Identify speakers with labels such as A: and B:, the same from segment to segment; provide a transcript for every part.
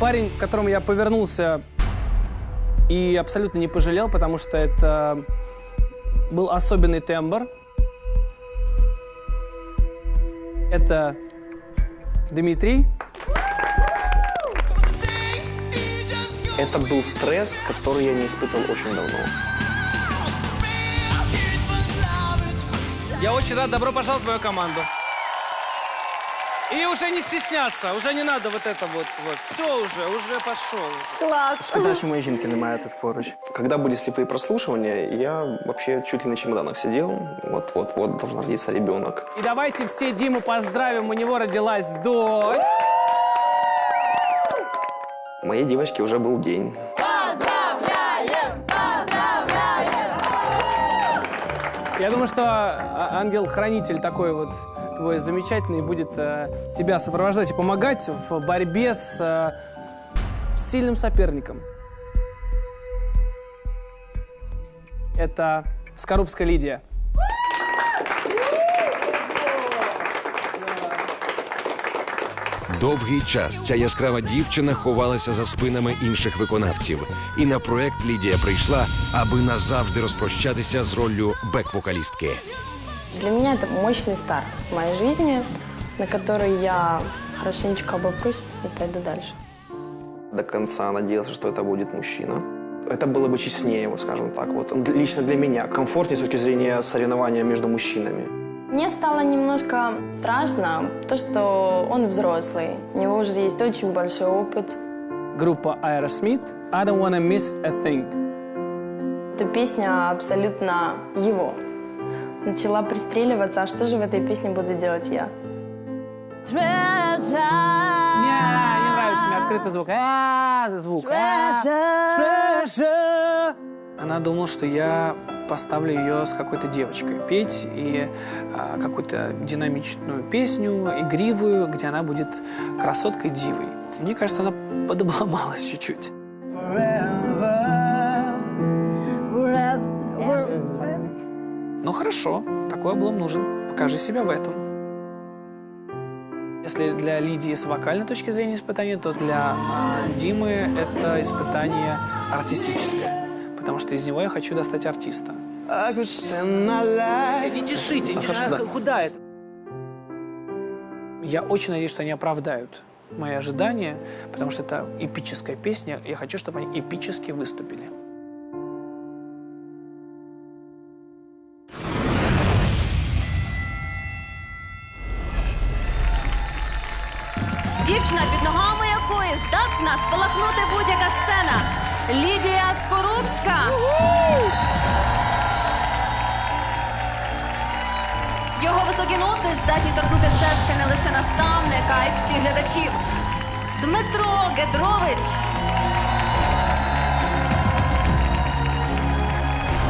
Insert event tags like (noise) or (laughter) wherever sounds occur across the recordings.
A: Парень, к которому я повернулся и абсолютно не пожалел, потому что это был особенный тембр. Это Дмитрий.
B: Это был стресс, который я не испытывал очень давно.
A: Я очень рад. Добро пожаловать в мою команду. И уже не стесняться, уже не надо вот это вот. вот. Все уже, уже пошел. Уже.
C: Клас.
B: Шкода, що моєї жінки немає тут поруч. Когда были слепые прослушивания, я вообще чуть ли на чемоданах сидел. Вот-вот-вот должен родиться ребенок.
A: И давайте все Диму поздравим, у него родилась дочь.
B: Моей девочке уже был день.
A: Я думаю, что а, ангел-хранитель такой вот твой замечательный будет э, тебя сопровождать и помогать в борьбе с, э, с сильным соперником. Это Скорубская Лидия.
D: Довгий час ця яскрава дівчина ховалася за спинами інших виконавців. І на проект Лідія прийшла, аби назавжди розпрощатися з роллю бек-вокалістки.
C: Для меня это мощный старт в моей жизни, на который я хорошенечко обопрусь и пойду дальше.
B: До конца надеялся, что это будет мужчина. Это было бы честнее, вот скажем так. Вот лично для меня комфортнее с точки зрения соревнования между мужчинами.
C: Мне стало немножко страшно, то, что он взрослый. У него уже есть очень большой опыт.
A: Группа Aerosmith «I don't wanna miss a thing».
C: Эта песня абсолютно его. Начала пристреливаться, а что же в этой песне буду делать я?
A: Не, не нравится мне открытый звук. А, звук. А. Она думала, что я поставлю ее с какой-то девочкой петь и а, какую-то динамичную песню, игривую, где она будет красоткой дивой. Мне кажется, она подобломалась (laughs) чуть-чуть. Ну хорошо, такой облом нужен. Покажи себя в этом. Если для Лидии с вокальной точки зрения испытание, то для а, Димы это испытание артистическое. Потому что из него я хочу достать артиста. Не дышите, не
B: да.
A: куда это? Я очень надеюсь, что они оправдают мои ожидания, потому что это эпическая песня. Я хочу, чтобы они эпически выступили.
E: Лідія Скорубська. Його високі ноти здатні торкнути серце не лише наставника, а й всіх глядачів. Дмитро Гедрович.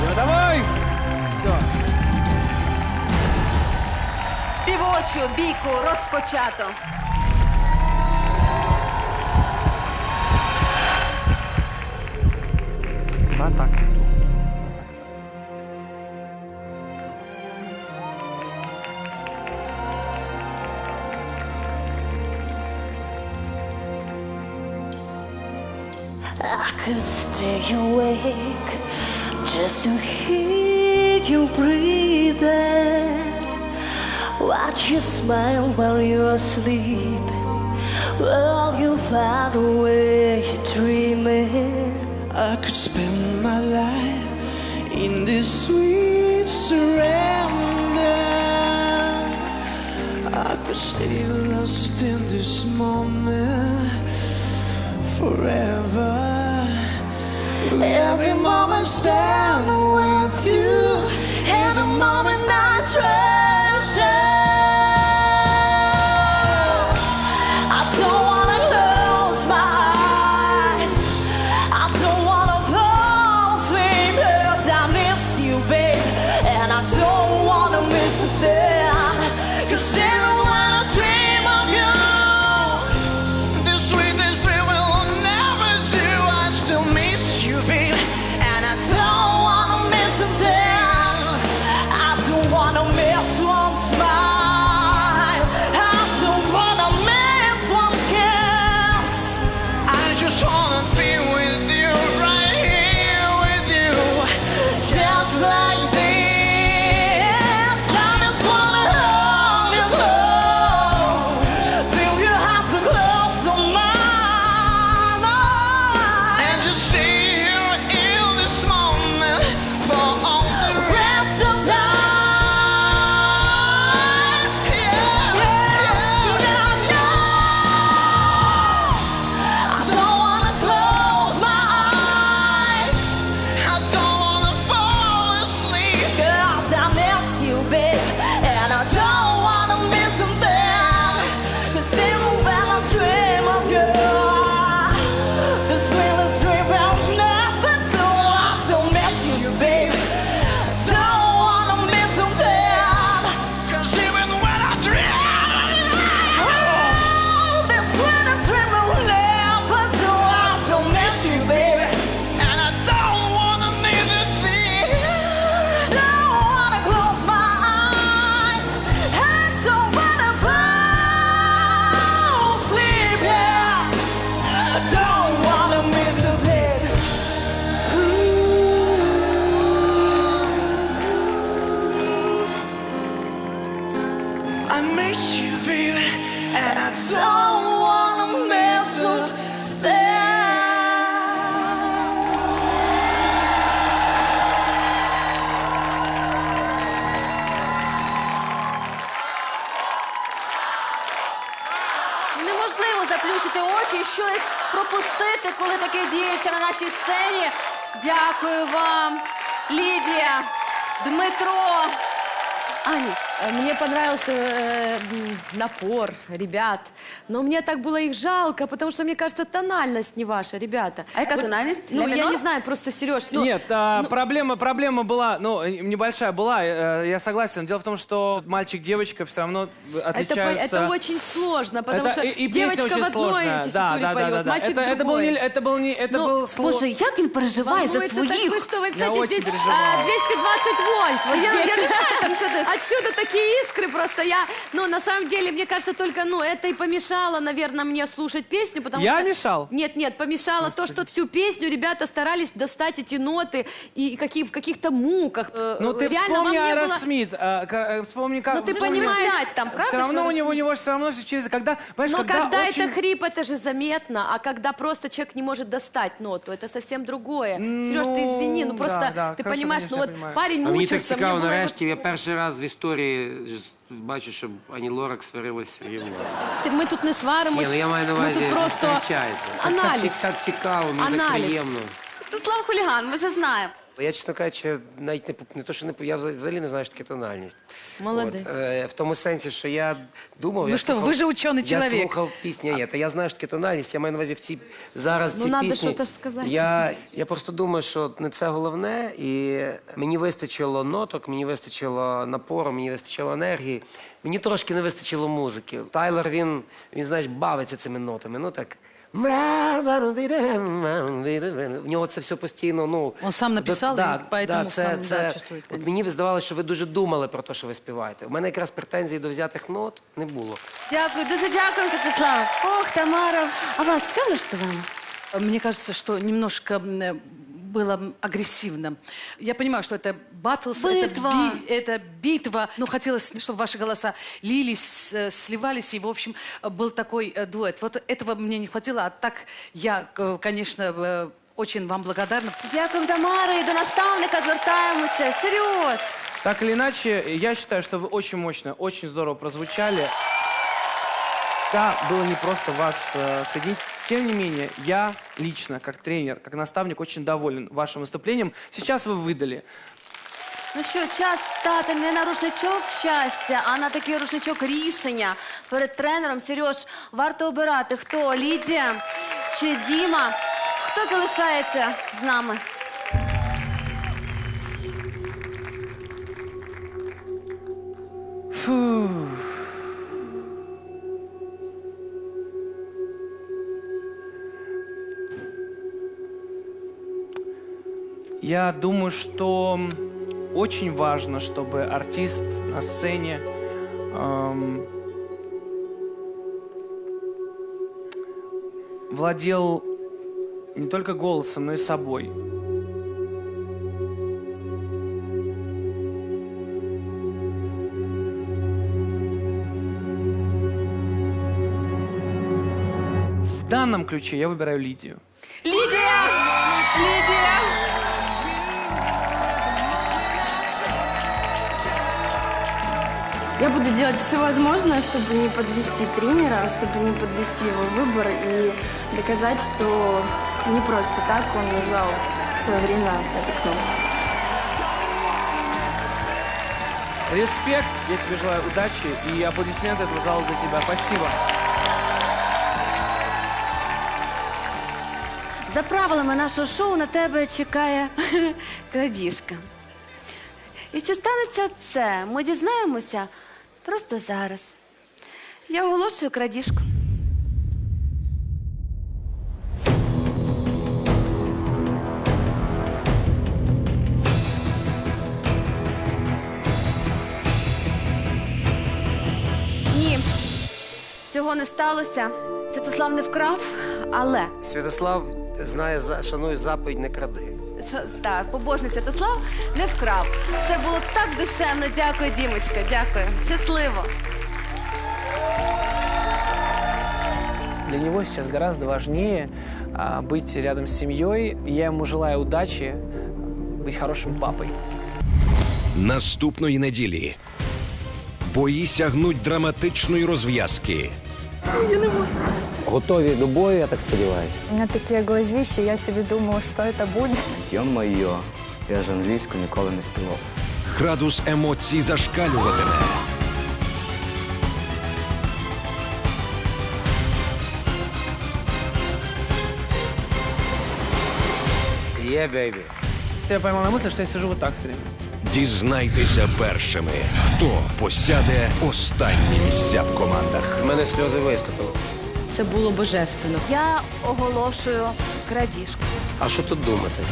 A: Ну, давай! Все.
E: Співочу бійку розпочато.
F: I could stay awake just to hear you breathing. Watch you smile while you're asleep, while you far away dreaming.
G: I could spend my life in this sweet surrender. I could stay lost in this moment forever. Every moment spent with you, every moment
F: sit there. Cause
E: in заплющити очі і щось пропустити, коли таке діється на нашій сцені. Дякую вам, Лідія, Дмитро. Аня,
H: Э, Мне понравился э, м, напор ребят, но мне так было их жалко, потому что, мне кажется, тональность не ваша, ребята.
E: А яка тональність?
H: Ну,
E: Ля
H: я
E: минор?
H: не знаю, просто, Сереж, ну...
A: Нет, а,
H: ну,
A: проблема, проблема была, ну, э, небольшая была, э, я согласен. Дело в том, что мальчик-девочка все равно
H: это, по-
A: отличаются.
H: это очень сложно, потому
A: Это
H: что
A: и- и песня
H: девочка
A: очень
H: в одной
A: сложная.
H: тесситуре
A: да, да,
H: поет,
A: да, да.
H: мальчик
A: это,
H: в
A: это был
H: другой.
A: не, это был не, это
H: Ну,
A: был сложно.
E: Боже, як він переживає за
H: Волнуется так
E: своїх.
H: вы, что вы, кстати,
A: очень
H: здесь
A: переживала.
H: а, 220 вольт. Вот
E: Я-
H: здесь.
E: я не знаю, там сидишь.
H: Отсюда такие искры просто. Я, ну, на самом деле, мне кажется, только, ну, это и помешало, наверное, мне слушать песню, потому
A: Я
H: что...
A: мешал?
H: Нет, нет, помешало то, что всю песню ребята старались достать эти ноты и какие, в каких-то муках. Э,
A: Ну ты
H: Реально, вам
A: вспомни
H: не было-
A: Аэросмит, а, ка- э, вспомни как.
H: Ну, ты
A: вспомни-
H: понимаешь,
E: там, правда,
A: Все равно
E: что
A: у него, у
E: Аэросмит?
A: него все равно все через. Когда, понимаешь,
H: Но
A: когда,
H: когда,
A: очень-
H: это хрип, это же заметно, а когда просто человек не может достать ноту, это совсем другое. Сереж, ты извини, ну
A: да,
H: просто
A: да,
H: ты
A: хорошо,
H: понимаешь,
A: конечно,
H: ну
A: я
H: вот
A: понимаю.
H: парень
I: А мені так
H: мучился, мне
I: цікаво,
H: было вот-
I: нарешті я перший раз в історії бачу, що Ані Лорак сварилася з Сергієм Лазарем.
H: Ти- Ми тут не сваримось.
I: Ні, ну я маю на
H: ми тут просто.
I: Так-
H: аналіз.
I: Так, цікаво, мені так
H: Аналіз.
I: приємно.
E: Слава хуліган, ми вже знаємо.
I: Я, чесно кажучи, навіть не, поп- не то, що не по- я взагалі взагалі не знаю, що таке тональність.
H: Молодець.
I: От, е, в тому сенсі, що я думав.
J: Ну
I: я
J: що,
I: слухав-
J: ви же учений
I: Я слухав пісні, ні, та я знаю, що таке тональність. Я маю на увазі в цій зараз в
H: Ну,
I: цій
H: надо
I: пісні.
H: що-то ж сказати.
I: Я, я просто думаю, що не це головне, і мені вистачило ноток, мені вистачило напору, мені вистачило енергії. Мені трошки не вистачило музики. Тайлер він, він знаєш, бавиться цими нотами. Ну так. В нього це все постійно. Ну
J: Он сам написав,
I: да,
J: и поэтому
I: да, це,
J: сам,
I: це,
J: да, чувствует.
I: От мені здавалося, що ви дуже думали про те, що ви співаєте. У мене якраз претензій до взятих нот не було.
E: Дякую, дуже дякую, Святослав. Ох, Тамара, а вас все влаштувало?
J: Мне кажется, что немножко было агрессивно. Я понимаю, что это батлс, это,
E: Битва.
J: би- это битва. Но хотелось, чтобы ваши голоса лились, э, сливались, и, в общем, э, был такой э, дуэт. Вот этого мне не хватило, а так я, э, конечно, э, очень вам благодарна.
E: Дякуємо, Тамара, і до наставника звертаємося. Сереж.
A: Так или иначе, я считаю, что вы очень мощно, очень здорово прозвучали. Да, было непросто вас э, соединить. Тем не менее, я лично, как тренер, как наставник, очень доволен вашим выступлением. Сейчас вы выдали.
E: Ну що, час стати не на рушничок щастя, а на такий рушничок рішення перед тренером. Сереж, варто обирати, хто Лідія чи Діма. Хто залишається з нами?
A: Я думаю, что очень важно, чтобы артист на сцене эм, владел не только голосом, но и собой. В данном ключе я выбираю Лидию.
E: Лідія! Лідія!
C: Я буду делать все возможное, чтобы не подвести тренера, чтобы не подвести его выбор и доказать, что не просто так он нажал в свое время эту кнопку.
A: Респект, я тебе желаю удачи и аплодисменты этого зала для тебя. Спасибо.
E: За правилами нашого шоу на тебе чекає (laughs) крадіжка. І чи станеться це? Ми дізнаємося Просто зараз. Я оголошую крадіжку. Ні, цього не сталося. Святослав не вкрав, але
I: Святослав знає, за- шанує заповідь не кради.
E: Так, та, побожниця та слав не вкрав. Це було так душевно. Дякую, Дімочка, дякую. Щасливо.
A: Для него сейчас гораздо важнее а, быть рядом с семьей. Я ему желаю удачи, быть хорошим папой.
D: наступної неділі. Бої сягнуть драматичної розв'язки. Я не можу.
K: Готові до бою, я так сподіваюся.
C: У меня такие глазища, я себе думала, что это будет.
K: Йо-моє, я ж англійську ніколи не співав.
D: Градус емоцій зашкалюватиме.
I: Є, бейбі.
A: Я поймал на мысли, что я сижу вот так все время.
D: Дізнайтеся першими, хто посяде останні місця в командах.
I: У мене сльози виступили.
H: Це було божественно.
E: Я оголошую крадіжку.
I: А що тут думати?